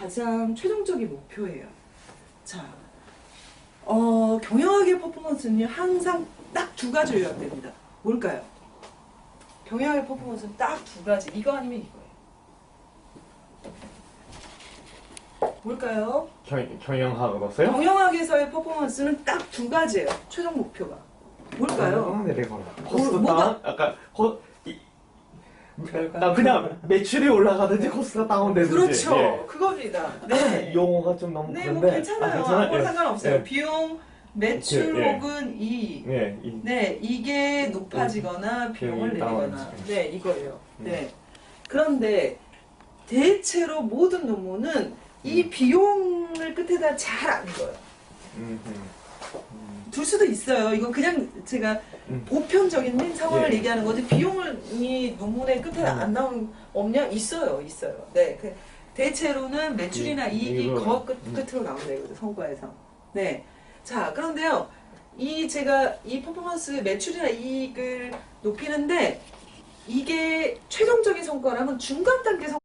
가장 최종적인 목표예요. 자, 어, 경영학의 퍼포먼스는 항상 딱 두 가지로 요약됩니다. 뭘까요? 경영학의 퍼포먼스는 딱 두 가지. 이거 아니면 이거예요. 뭘까요? 경, 경영학으로서요? 경영학에서의 퍼포먼스는 딱 두 가지예요. 최종 목표가. 뭘까요? 아, 내려가라. 코스트 뭐가- 다운? 약간 코, 이, 나 그냥 매출이 올라가든지 코스트가 다운되든지. 그렇죠. 예. 그겁니다. 네. 용어가 좀 너무 네, 그런데. 뭐 괜찮아요. 아, 괜찮아요? 아무런 예. 상관없어요. 예. 비용, 매출 예. 혹은 이익. 예, 이, 네, 이게 높아지거나 비용을 비용이 다운- 내리거나. 네, 이거예요. 음. 네. 그런데 대체로 모든 논문은 이 비용을 끝에다 잘안 읽어요. 둘 수도 있어요. 이건 그냥 제가 음. 보편적인 상황을 예. 얘기하는 거지 비용을 이 논문의 끝에 음. 안 나오는 없냐? 있어요, 있어요. 네, 그 대체로는 매출이나 음, 이익이 거 끝, 음. 끝으로 나온다 이거죠 성과에서. 네, 자 그런데요, 이 제가 이 퍼포먼스 매출이나 이익을 높이는데 이게 최종적인 성과라면 중간 단계 성